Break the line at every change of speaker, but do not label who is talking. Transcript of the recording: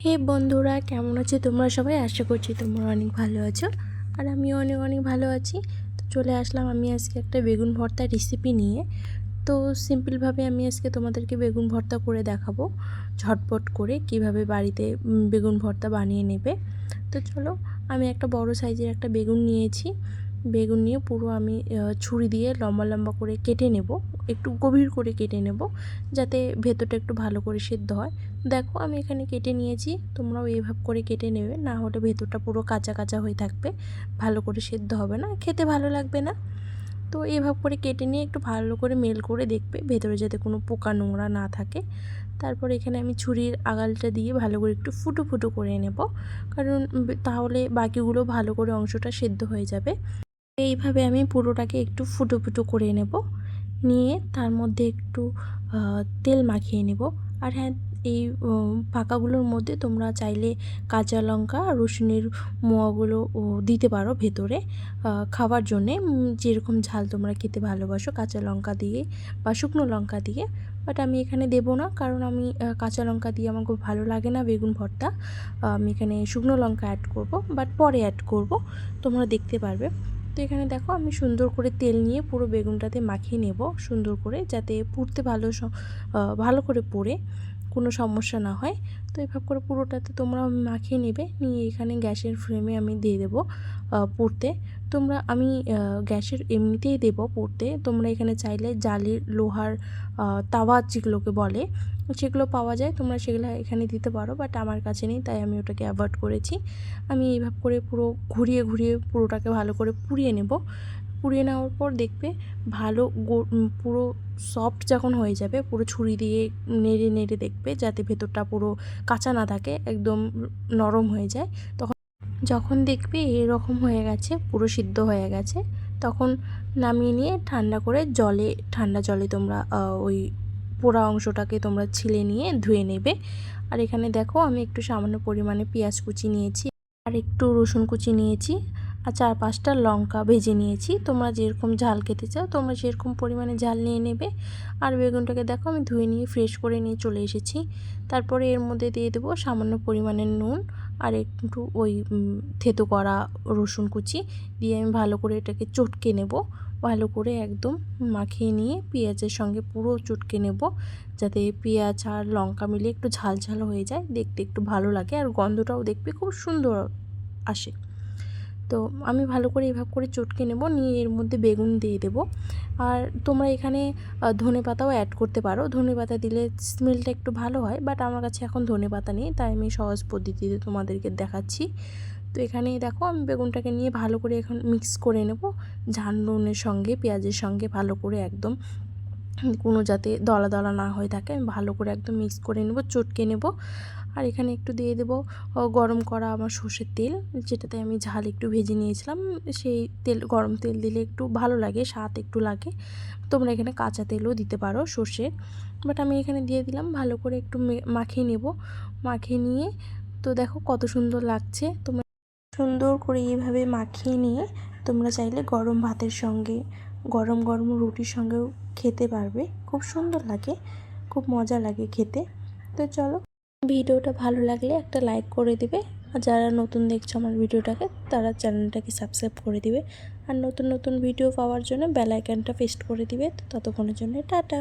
হে বন্ধুরা, কেমন আছো তোমরা সবাই? আশা করছি তোমরা অনেক ভালো আছো আর আমিও অনেক অনেক ভালো আছি। তো চলে আসলাম আমি আজকে একটা বেগুন ভর্তা রেসিপি নিয়ে। তো সিম্পলভাবে আমি আজকে তোমাদেরকে বেগুন ভর্তা করে দেখাবো, ঝটপট করে কীভাবে বাড়িতে বেগুন ভর্তা বানিয়ে নেবে। তো চলো, আমি একটা বড় সাইজের একটা বেগুন নিয়েছি। বেগুন নিয়ে পুরো আমি ছুরি দিয়ে লম্বা লম্বা করে কেটে নেব। একটু গভীর করে কেটে নেব যাতে ভেতরটা একটু ভালো করে সেদ্ধ হয়। দেখো আমি এখানে কেটে নিয়েছি, তোমরাও এইভাবে করে কেটে নেবে, না হলে ভেতরটা পুরো কাঁচা কাঁচা হয়ে থাকবে। ভালো করে সেদ্ধ হবে না, খেতে ভালো লাগবে না। তো এইভাবে করে কেটে নিয়ে একটু ভালো করে মেল করে দেখবে, ভেতরে যাতে কোনো পোকা নোংরা না থাকে। তারপর এখানে আমি ছুরির আগালটা দিয়ে ভালো করে একটু ফুটো ফুটো করে নেব। কারণ তাহলে বাকিগুলো ভালো করে অংশটা সেদ্ধ হয়ে যাবে। এইভাবে আমি পুরোটাকে একটু ফুটো ফুটো করে নেব। নিয়ে তার মধ্যে একটু তেল মাখিয়ে নেব। আর হ্যাঁ এই পাকাগুলোর মধ্যে তোমরা চাইলে কাঁচা লঙ্কা, রসুনের মোয়াগুলো দিতে পারো ভেতরে। খাবার জন্যে যেরকম ঝাল তোমরা খেতে ভালোবাসো, কাঁচা লঙ্কা দিয়ে বা শুকনো লঙ্কা দিয়ে। বাট আমি এখানে দেবো না, কারণ আমি কাঁচা লঙ্কা দিয়ে আমার খুব ভালো লাগে না বেগুন ভর্তা। আমি এখানে শুকনো লঙ্কা অ্যাড করব, বাট পরে অ্যাড করব। তোমরা দেখতে পারবে। তো এখানে দেখো আমি সুন্দর করে তেল নিয়ে পুরো বেগুনটাতে মাখিয়ে নেব সুন্দর করে যাতে পুড়তে ভালো ভালো করে পড়ে। কোনো সমস্যা না হয়। তো এভাবে করে পুরোটাতে তোমরা মাখিয়ে নেবে। নিয়ে এখানে গ্যাসের ফ্লেমে আমি দিয়ে দেবো পুড়তে। তোমরা আমি গ্যাসের এমনিতেই দেবো পুড়তে। তোমরা এখানে চাইলে জালির, লোহার তাওয়া যেগুলোকে বলে, সেগুলো পাওয়া যায়। তোমরা সেগুলো এখানে দিতে পারো, বাট আমার কাছে নেই, তাই আমি ওটাকে অ্যাভয়েড করেছি। আমি এইভাবে করে পুরো ঘুরিয়ে ঘুরিয়ে পুরোটাকে ভালো করে পুড়িয়ে নেব। পুড়িয়ে নেওয়ার পর দেখবে ভালো পুরো সফট যখন হয়ে যাবে, পুরো ছুরি দিয়ে নেড়ে নেড়ে দেখবে যাতে ভেতরটা পুরো কাঁচা না থাকে, একদম নরম হয়ে যায়। তখন যখন দেখবে এরকম হয়ে গেছে, পুরো সিদ্ধ হয়ে গেছে, তখন নামিয়ে নিয়ে ঠান্ডা করে জলে, ঠান্ডা জলে তোমরা ওই পোড়া অংশটাকে তোমরা ছিলে নিয়ে ধুয়ে নেবে। আর এখানে দেখো আমি একটু সামান্য পরিমাণে পেঁয়াজ কুচি নিয়েছি, আর একটু রসুন কুচি নিয়েছি। আর চার পাঁচটা লঙ্কা ভেজে নিয়েছি। তোমরা যেরকম ঝাল খেতে চাও, তোমরা সেরকম পরিমাণে ঝাল নিয়ে নেবে। আর বেগুনটাকে দেখো, আমি ধুয়ে নিয়ে ফ্রেশ করে নিয়ে চলে এসেছি। তারপরে এর মধ্যে দিয়ে দেবো সামান্য পরিমাণের নুন আর একটু ওই থেতো করা রসুন কুচি। দিয়ে আমি ভালো করে এটাকে চটকে নেব। ভালো করে একদম মাখিয়ে নিয়ে পেঁয়াজের সঙ্গে পুরো চটকে নেব। যাতে পেঁয়াজ আর লঙ্কা মিলে একটু ঝাল ঝাল হয়ে যায়। দেখতে একটু ভালো লাগে আর গন্ধটাও দেখবে খুব সুন্দর আসে। তো আমি ভালো করে এভাবে করে চটকে নেব, নিয়ে এর মধ্যে বেগুন দিয়ে দেব। আর তোমরা এখানে ধনে পাতাও অ্যাড করতে পারো। ধনে পাতা দিলে স্মেলটা একটু ভালো হয় বাট আমার কাছে এখন ধনে পাতা নেই, তাই আমি সহজ পদ্ধতিতে তোমাদেরকে দেখাচ্ছি। তো এখানে দেখো, আমি বেগুনটাকে নিয়ে ভালো করে এখন মিক্স করে নেব। ঝাল, নুনের সঙ্গে, পেঁয়াজের সঙ্গে ভালো করে একদম, কোনো যাতে দলা দলা না হয়ে থাকে, আমি ভালো করে একদম মিক্স করে নেব, চটকে নেব। আর এখানে একটু দিয়ে দেবো গরম করা আমার সর্ষের তেল, যেটাতে আমি ঝাল একটু ভেজে নিয়েছিলাম। সেই তেল, গরম তেল দিলে একটু ভালো লাগে, স্বাদ একটু লাগে। তোমরা এখানে কাঁচা তেলও দিতে পারো সর্ষের বাট আমি এখানে দিয়ে দিলাম, ভালো করে একটু মাখিয়ে নেব। মাখিয়ে নিয়ে, তো দেখো কত সুন্দর লাগছে। তোমরা সুন্দর করে এইভাবে মাখিয়ে নিয়ে, তোমরা চাইলে গরম ভাতের সঙ্গে, গরম গরম রুটির সঙ্গেও খেতে পারবে। খুব সুন্দর লাগে, খুব মজা লাগে খেতে। তো চলো। ভিডিওটা ভালো লাগলে একটা লাইক করে দিবে। আর যারা নতুন দেখছ আমার ভিডিওটাকে, তারা চ্যানেলটাকে সাবস্ক্রাইব করে দিবে। আর নতুন নতুন ভিডিও পাওয়ার জন্য বেল আইকনটা পেস্ট করে দিবে। ততক্ষণের জন্য টাটা।